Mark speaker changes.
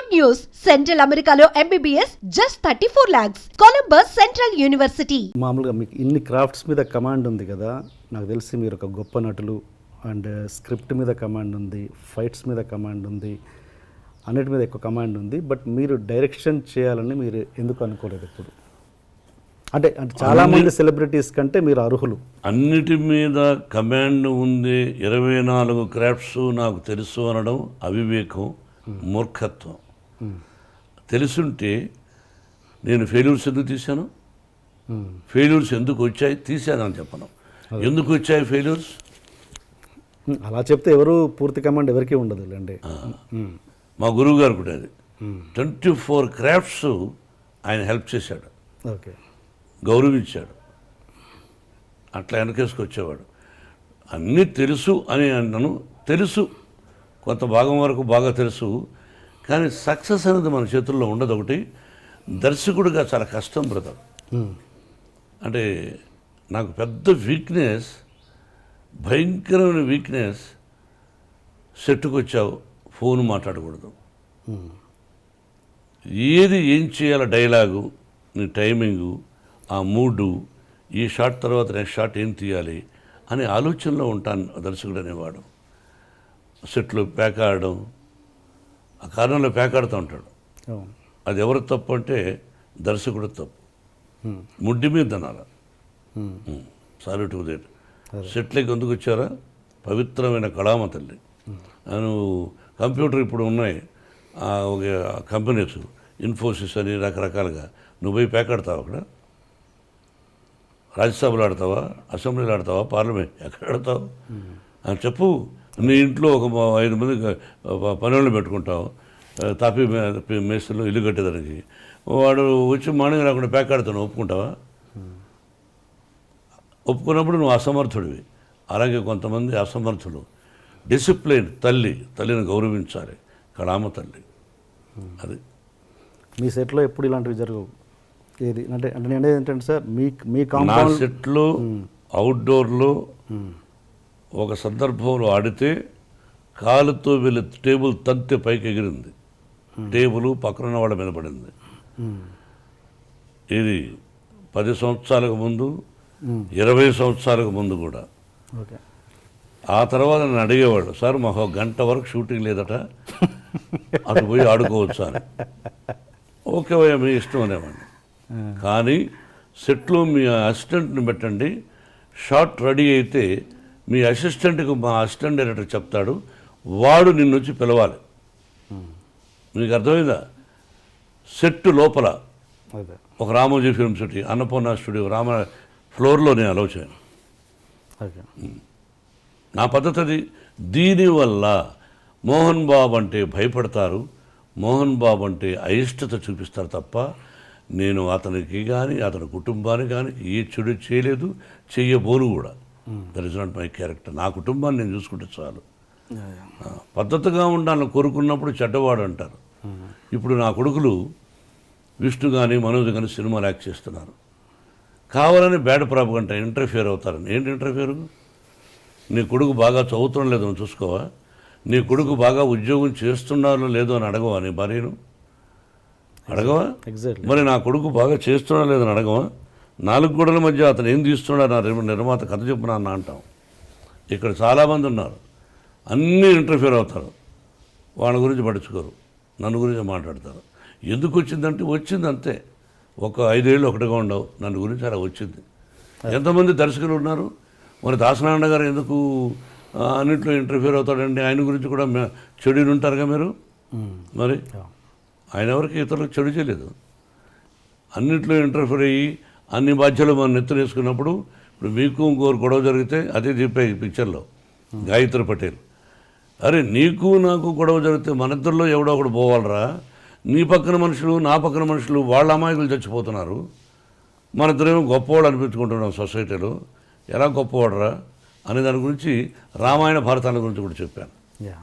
Speaker 1: Good news! Central Americano MBBS just 34 lakhs. Columbus Central University.
Speaker 2: మామూలుగా మీకు ఇన్ని crafts మీద కమాండ్ ఉంది కదా నాకు తెలిసి మీరు ఒక గొప్ప నటులు అండ్ స్క్రిప్ట్ మీద కమాండ్ ఉంది ఫైట్స్ మీద కమాండ్ ఉంది అన్నిటి మీద ఎక్కువ కమాండ్ ఉంది బట్ మీరు డైరెక్షన్ చేయాలని మీరు ఎందుకు అనుకోలేదు ఇప్పుడు అంటే అంటే చాలామంది సెలబ్రిటీస్ కంటే మీరు అర్హులు
Speaker 3: అన్నిటి మీద కమాండ్ ఉంది ఇరవై నాలుగు క్రాఫ్ట్స్ నాకు తెలుసు అనడం అవివేకం మూర్ఖత్వం తెలుసుంటే నేను ఫెయిల్యూర్స్ ఎందుకు తీశాను? ఫెయిల్యూర్స్ ఎందుకు వచ్చాయి? తీశానని చెప్పను. ఎందుకు వచ్చాయి ఫెయిల్యూర్స్
Speaker 2: అలా చెప్తే ఎవరు పూర్తి కమాండ్ ఎవరికీ ఉండదు లేండి
Speaker 3: మా గురువు గారు కూడా అది. ట్వంటీ ఫోర్ క్రాఫ్ట్స్ ఆయన హెల్ప్ చేశాడు.
Speaker 2: ఓకే.
Speaker 3: గౌరవించాడు. అట్లా వెనకేసుకొచ్చేవాడు. అన్నీ తెలుసు అని అన్నాను. తెలుసు. కొంత భాగం వరకు బాగా తెలుసు. కానీ సక్సెస్ అనేది మన చేతుల్లో ఉండదు ఒకటి. దర్శకుడిగా చాలా కష్టం బ్రదర్. అంటే నాకు పెద్ద వీక్నెస్ భయంకరమైన వీక్నెస్ సెట్టుకు వచ్చావు ఫోన్ మాట్లాడకూడదు. ఏది ఏం చేయాలో డైలాగు నీ టైమింగు ఆ మూడు ఈ షాట్ తర్వాత నెక్స్ట్ షాట్ ఏం తీయాలి అనే ఆలోచనలో ఉంటాను దర్శకుడు అనేవాడు. సెట్లో ప్యాక్ ఆడడం ఆ కారణంలో ప్యాక్ ఆడుతూ ఉంటాడు అది ఎవరు తప్పు అంటే దర్శకుడు తప్పు. ముడ్డి మీద తినాల సారీ టు దేట్. సెట్లకి ఎందుకు వచ్చారా? పవిత్రమైన కళామ తల్లి. నువ్వు కంప్యూటర్ ఇప్పుడు ఉన్నాయి. ఆ, ఒక కంపెనీస్ ఇన్ఫోసిస్ అని రకరకాలుగా. నువ్వు పోయి ప్యాక్ ఆడతావు అక్కడ? రాజ్యసభలో ఆడతావా? అసెంబ్లీలో ఆడతావా? పార్లమెంట్? ఎక్కడ ఆడతావు? అని చెప్పు. నీ ఇంట్లో ఒక ఐదు మంది పనులను పెట్టుకుంటావు తాపి మేస్త్రిలో ఇల్లు కట్టేదానికి. వాడు వచ్చి మార్నింగ్ రాకుండా ప్యాక్ ఆడుతాను ఒప్పుకుంటావా? ఒప్పుకున్నప్పుడు నువ్వు అసమర్థుడివి. అలాగే కొంతమంది అసమర్థులు. డిసిప్లిన్ తల్లి తల్లిని గౌరవించాలి. కళామ తల్లి. అది.
Speaker 2: మీ సెట్లో ఎప్పుడు ఇలాంటివి జరగవు? ఏది? అంటే అంటే నేను ఏంటంటే సార్ మీ మీ కాంపౌండ్
Speaker 3: సెట్లో అవుట్డోర్లో ఒక సందర్భంలో ఆడితే కాలుతో వెళ్ళి టేబుల్ తంతె పైకి ఎగిరింది. టేబుల్ పక్కన వాళ్ళ మీద పడింది. ఇది పది సంవత్సరాలకు ముందు ఇరవై సంవత్సరాలకు ముందు కూడా.
Speaker 2: ఓకే.
Speaker 3: ఆ తర్వాత నన్ను అడిగేవాడు సార్ మాకు ఒక గంట వరకు షూటింగ్ లేదట. అటు పోయి ఆడుకోవచ్చు అని ఓకే భయ్యా మీ ఇష్టం అనేవాడిని. కానీ సెట్లో మీ అసిస్టెంట్ని పెట్టండి షాట్ రెడీ అయితే మీ అసిస్టెంట్కి మా అసిస్టెంట్ డైరెక్టర్ చెప్తాడు వాడు నిన్ను వచ్చి పిలవాలి. మీకు అర్థమైందా? సెట్ లోపల ఒక Ramoji film city Annapurna studio Rama ఫ్లోర్లో నేను అలౌ చేయను. నా పద్ధతి అది. దీనివల్ల మోహన్ బాబు అంటే భయపడతారు మోహన్ బాబు అంటే అయిష్టత చూపిస్తారు తప్ప నేను అతనికి కానీ అతని కుటుంబానికి కానీ ఏ చెడు చేయలేదు చెయ్యబోను కూడా. That is not my character నా కుటుంబాన్ని నేను చూసుకుంటే చాలు. పద్ధతిగా ఉండాలని కోరుకున్నప్పుడు చెడ్డవాడు అంటారు. ఇప్పుడు నా కొడుకులు విష్ణు కానీ మనోజ్ కానీ సినిమాలు యాక్ట్ చేస్తున్నారు. కావాలని బ్యాడ్ ప్రాపగంట ఇంటర్ఫియర్ అవుతారని. ఏంటి ఇంటర్ఫియర్? నీ కొడుకు బాగా చదువుతుండో లేదో చూసుకోవా? నీ కొడుకు బాగా ఉద్యోగం చేస్తున్నారో లేదో అని అడగవా నీ భార్యను? అడగవా? మరి నా కొడుకు బాగా చేస్తున్నా లేదని అడగవా? నాలుగు గోడల మధ్య అతను ఏం తీస్తున్నాడు నా నిర్మ- నిర్మాత కథ చెప్పిన అన్న అంటాం. ఇక్కడ చాలామంది ఉన్నారు. అన్నీ ఇంటర్ఫియర్ అవుతారు. వాళ్ళ గురించి పడుచుకోరు నన్ను గురించి మాట్లాడతారు. ఎందుకు వచ్చిందంటే వచ్చింది అంతే ఒక ఐదేళ్ళు ఒకటిగా ఉండవు. నన్ను గురించి అలా వచ్చింది. ఎంతమంది దర్శకులు ఉన్నారు? మరి దాసనారాయణ గారు ఎందుకు అన్నింటిలో ఇంటర్ఫియర్ అవుతాడండి? ఆయన గురించి కూడా చెడు ఉంటారుగా మీరు? మరి? ఆయన ఎవరికి ఇతరులకు చెడు చేయలేదు. అన్నింటిలో ఇంటర్ఫియర్ అయ్యి అన్ని బాధ్యతలు మనం నెత్తనేసుకున్నప్పుడు ఇప్పుడు మీకు ఇంకోరు గొడవ జరిగితే అదే చెప్పాయి ఈ పిక్చర్లో గాయత్రి పటేల్. అరే నీకు నాకు గొడవ జరిగితే మన ఇద్దరిలో ఎవడో ఒకడు పోవాలరా? నీ పక్కన మనుషులు నా పక్కన మనుషులు వాళ్ళ అమాయకులు చచ్చిపోతున్నారు. మన ఇద్దరేమో గొప్పవాడు అనిపించుకుంటున్నాం సొసైటీలో. ఎలా గొప్పవాడరా? అనే దాని గురించి రామాయణ భారతాల గురించి కూడా చెప్పాను.
Speaker 2: యా.